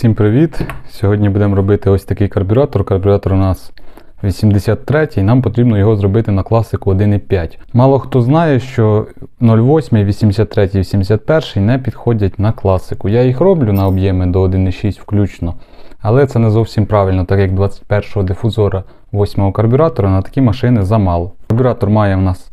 Всім привіт! Сьогодні будемо робити ось такий карбюратор. Карбюратор у нас 83 й нам потрібно його зробити на класику 1.5. Мало хто знає, що 08, 83, 81 не підходять на класику. Я їх роблю на об'єми до 1.6 включно. Але це не зовсім правильно, так як 21-го дифузора 8-го карбюратора на такі машини замало. Карбюратор має в нас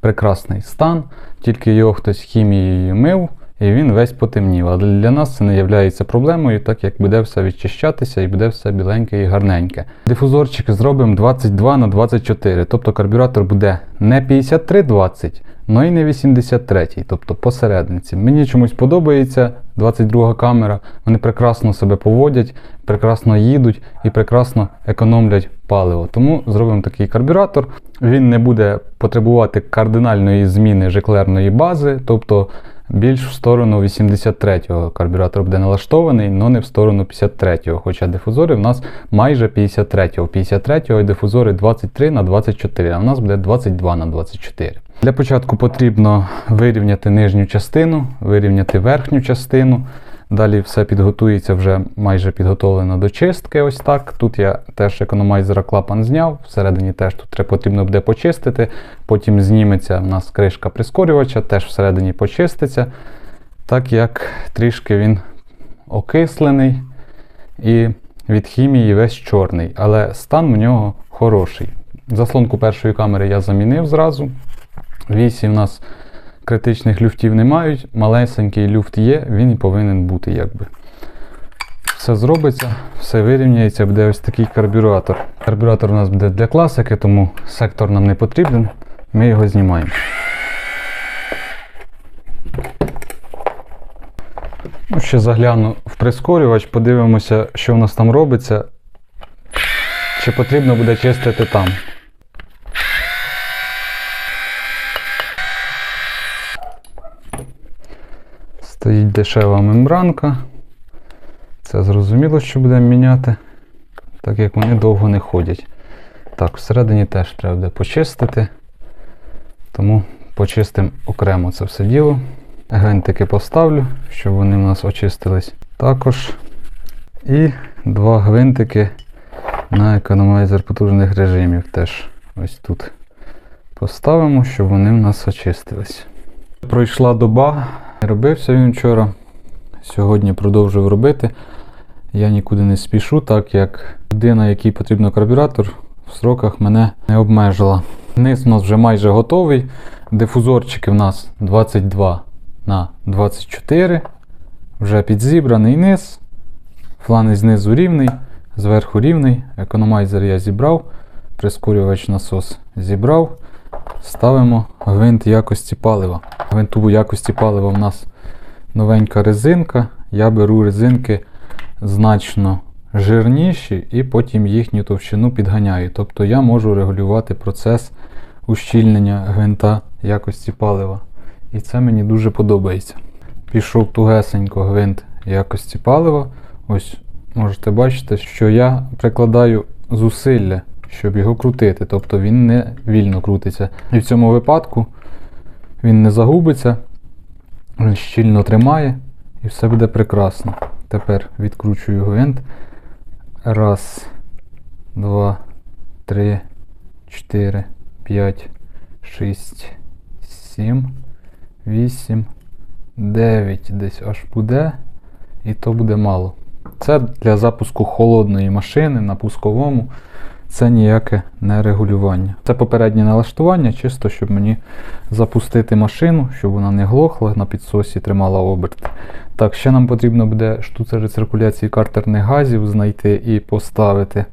прекрасний стан, тільки його хтось хімією мив і він весь потемнів. Але для нас це не є проблемою, так як буде все відчищатися і буде все біленьке і гарненьке. Дифузорчик зробимо 22 на 24, тобто карбюратор буде не 5320, но і не 83, тобто посередниці. Мені чомусь подобається 22 камера, вони прекрасно себе поводять, прекрасно їдуть і прекрасно економлять паливо. Тому зробимо такий карбюратор. Він не буде потребувати кардинальної зміни жеклерної бази, тобто більш в сторону 83-го карбюратор буде налаштований, але не в сторону 53-го. Хоча дифузори в нас майже 53-го. 53-го дифузори 23 на 24, а в нас буде 22 на 24. Для початку потрібно вирівняти нижню частину, вирівняти верхню частину. Далі все підготується вже майже підготовлено до чистки. Ось так. Тут я теж економайзера клапан зняв, всередині теж тут потрібно буде почистити. Потім зніметься у нас кришка прискорювача, теж всередині почиститься. Так як трішки він окислений і від хімії весь чорний, але стан в нього хороший. Заслонку першої камери я замінив зразу. Вісі у нас критичних люфтів не мають, малесенький люфт є, він і повинен бути. якби. Все зробиться, все вирівняється, буде ось такий карбюратор. Карбюратор у нас буде для класики, тому сектор нам не потрібен, ми його знімаємо. Ну, Ще загляну в прискорювач, подивимося, що у нас там робиться, чи потрібно буде чистити там. Стоїть дешева мембранка. Це зрозуміло, що будемо міняти, так як вони довго не ходять. Так, всередині теж треба буде почистити, тому почистимо окремо це все діло. Гвинтики поставлю, щоб вони в нас очистились. Також і два гвинтики на економайзер потужних режимів теж ось тут поставимо, щоб вони в нас очистились. Пройшла доба. Робився він вчора. Сьогодні продовжую робити. Я нікуди не спішу, так як людина, якій потрібен карбюратор, в сроках мене не обмежила. Низ у нас вже майже готовий. Дифузорчики в нас 22 на 24. Вже підзібраний низ. Фланець знизу рівний, зверху рівний. Економайзер я зібрав, прискорювач насос зібрав. Ставимо гвинт якості палива. Гвинту якості палива у нас новенька резинка. Я беру резинки значно жирніші і потім їхню товщину підганяю. Тобто я можу регулювати процес ущільнення гвинта якості палива. І це мені дуже подобається. Пішов тугесенько гвинт якості палива. Ось можете бачити, що я прикладаю зусилля щоб його крутити. Тобто він не вільно крутиться. І в цьому випадку він не загубиться, він щільно тримає і все буде прекрасно. Тепер відкручую гвинт. Раз, два, три, чотири, п'ять, шість, сім, вісім, дев'ять. Десь аж буде. І то буде мало. Це для запуску холодної машини на пусковому це ніяке не регулювання. Це попереднє налаштування, чисто, щоб мені запустити машину, щоб вона не глохла, на підсосі тримала оберт. Так, ще нам потрібно буде штуцер рециркуляції картерних газів знайти і поставити.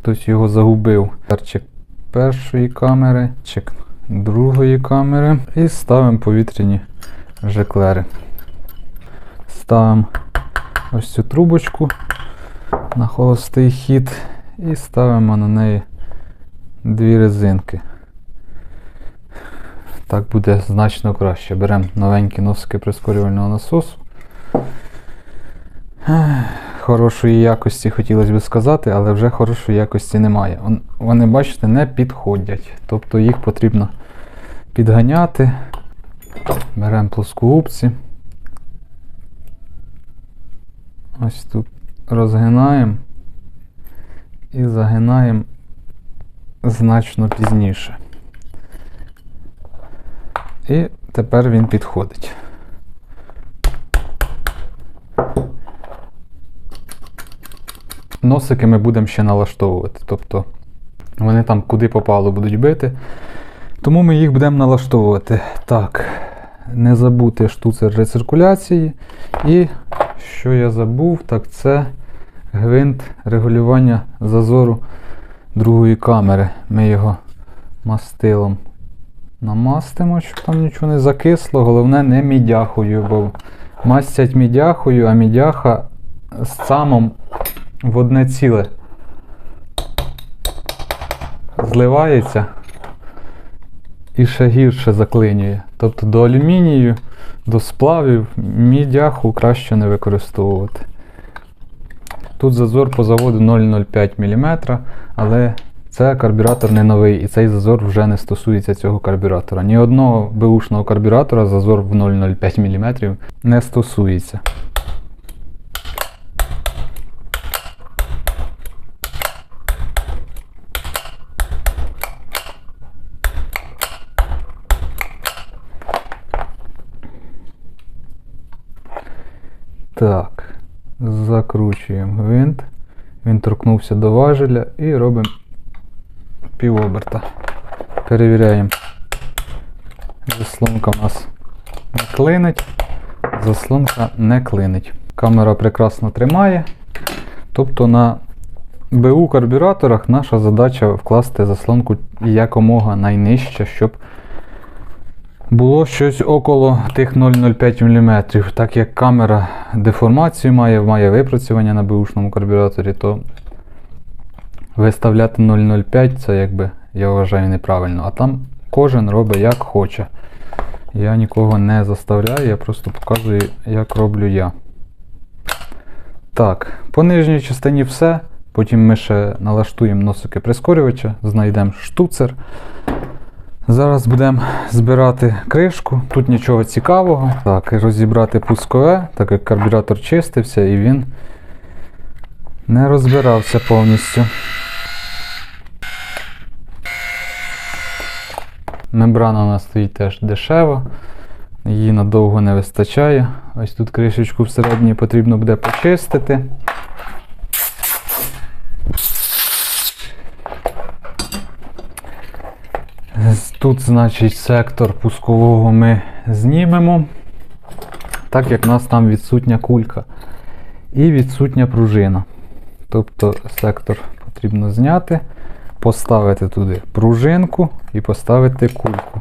Хтось його загубив. Чек першої камери, чек другої камери. І ставимо повітряні жеклери. Ставимо ось цю трубочку на холостий хід і ставимо на неї дві резинки. Так буде значно краще. Беремо новенькі носики прискорювального насосу. Хорошої якості хотілося б сказати, але вже хорошої якості немає. Вони, бачите, не підходять. Тобто їх потрібно підганяти. Беремо плоскогубці. Ось тут розгинаємо і загинаємо значно пізніше. І тепер він підходить. Носики ми будемо ще налаштовувати. Тобто вони там куди попало будуть бити. Тому ми їх будемо налаштовувати. Так, не забути штуцер рециркуляції. І що я забув, так це гвинт регулювання зазору другої камери. Ми його мастилом намастимо, щоб там нічого не закисло. Головне не мідяхою, бо мастять мідяхою, а мідяха з самом в одне ціле зливається і ще гірше заклинює. Тобто до алюмінію, до сплавів мідяху краще не використовувати. Тут зазор по заводу 0,05 мм, але це карбюратор не новий, і цей зазор вже не стосується цього карбюратора. Ні одного беушного карбюратора зазор в 0,05 мм не стосується. Так, закручуємо гвинт. Він торкнувся до важеля і робимо півоберта. Перевіряємо. Заслонка у нас не клинить, заслонка не клинить. Камера прекрасно тримає. Тобто на БУ карбюраторах наша задача вкласти заслонку якомога найнижче, щоб було щось около тих 0,05 мм. Так як камера деформацію має, має випрацювання на бушному карбюраторі, то виставляти 0,05 це якби я вважаю неправильно. А там кожен робить як хоче. Я нікого не заставляю, я просто показую, як роблю я. Так, по нижній частині все. Потім ми ще налаштуємо носики прискорювача, знайдемо штуцер. Зараз будемо збирати кришку. Тут нічого цікавого. Так, розібрати пускове, так як карбюратор чистився і він не розбирався повністю. Мембрана у нас стоїть теж дешево, її надовго не вистачає. Ось тут кришечку всередині потрібно буде почистити. Тут, значить, сектор пускового ми знімемо, так як в нас там відсутня кулька і відсутня пружина. Тобто сектор потрібно зняти, поставити туди пружинку і поставити кульку.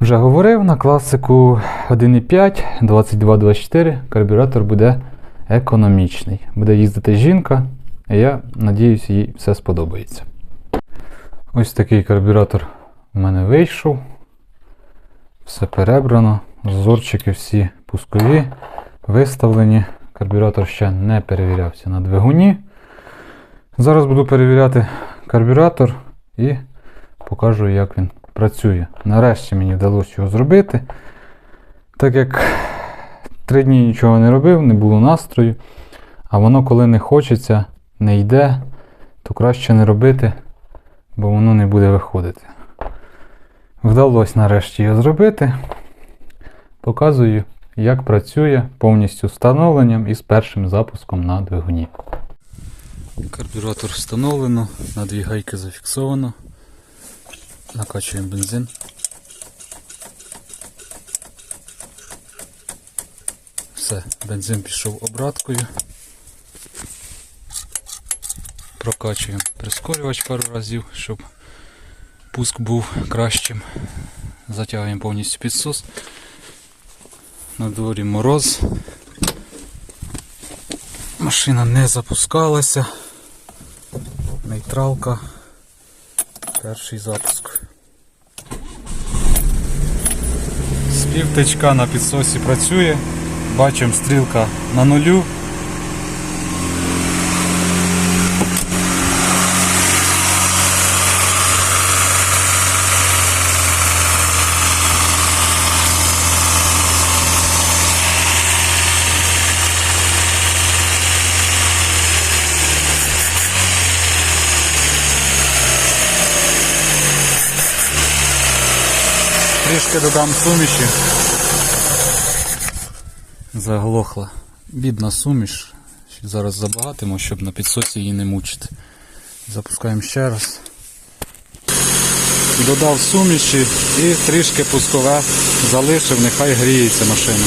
Вже говорив на класику 1,5, 22-24 карбюратор буде економічний. Буде їздити жінка, і я надіюсь, їй все сподобається. Ось такий карбюратор у мене вийшов. Все перебрано. Зазорчики всі пускові, виставлені. Карбюратор ще не перевірявся на двигуні. Зараз буду перевіряти карбюратор і покажу, як він працює. Нарешті мені вдалося його зробити. Так як три дні нічого не робив, не було настрою. А воно, коли не хочеться, не йде, то краще не робити, бо воно не буде виходити. Вдалося нарешті його зробити. Показую, як працює повністю встановленням і з першим запуском на двигуні. Карбюратор встановлено, на дві гайки зафіксовано. Накачуємо бензин. Все, бензин пішов обраткою. Прокачуємо прискорювач пару разів, щоб пуск був кращим. Затягуємо повністю підсос. На дворі мороз. Машина не запускалася. Нейтралка. Перший запуск. Співтичка на підсосі працює. Бачимо стрілка на нулю. Трішки додам суміші. Заглохла. Бідна суміш. Зараз забагатимо, щоб на підсосі її не мучити. Запускаємо ще раз. Додав суміші і трішки пускове залишив, нехай гріється машина.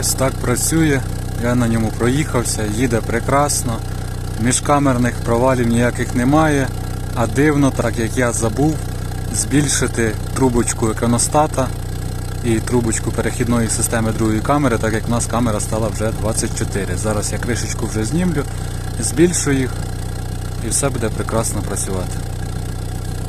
Ось так працює. Я на ньому проїхався, їде прекрасно. Міжкамерних провалів ніяких немає. А дивно, так як я забув, збільшити трубочку еконостата і трубочку перехідної системи другої камери, так як в нас камера стала вже 24. Зараз я кришечку вже знімлю, збільшу їх і все буде прекрасно працювати.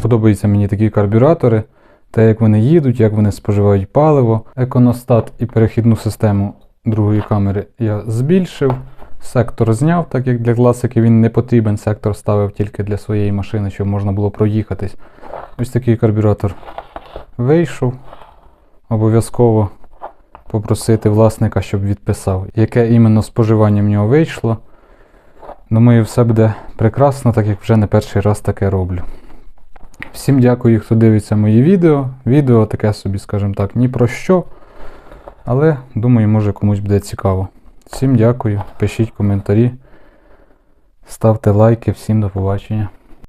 Подобаються мені такі карбюратори, те, як вони їдуть, як вони споживають паливо. Еконостат і перехідну систему другої камери я збільшив. Сектор зняв, так як для класики він не потрібен. Сектор ставив тільки для своєї машини, щоб можна було проїхатись. Ось такий карбюратор вийшов. Обов'язково попросити власника, щоб відписав, яке іменно споживання в нього вийшло. Думаю, все буде прекрасно, так як вже не перший раз таке роблю. Всім дякую, хто дивиться мої відео. Відео таке собі, скажімо так, ні про що. Але думаю, може комусь буде цікаво. Всім дякую, пишіть коментарі, ставте лайки, всім до побачення.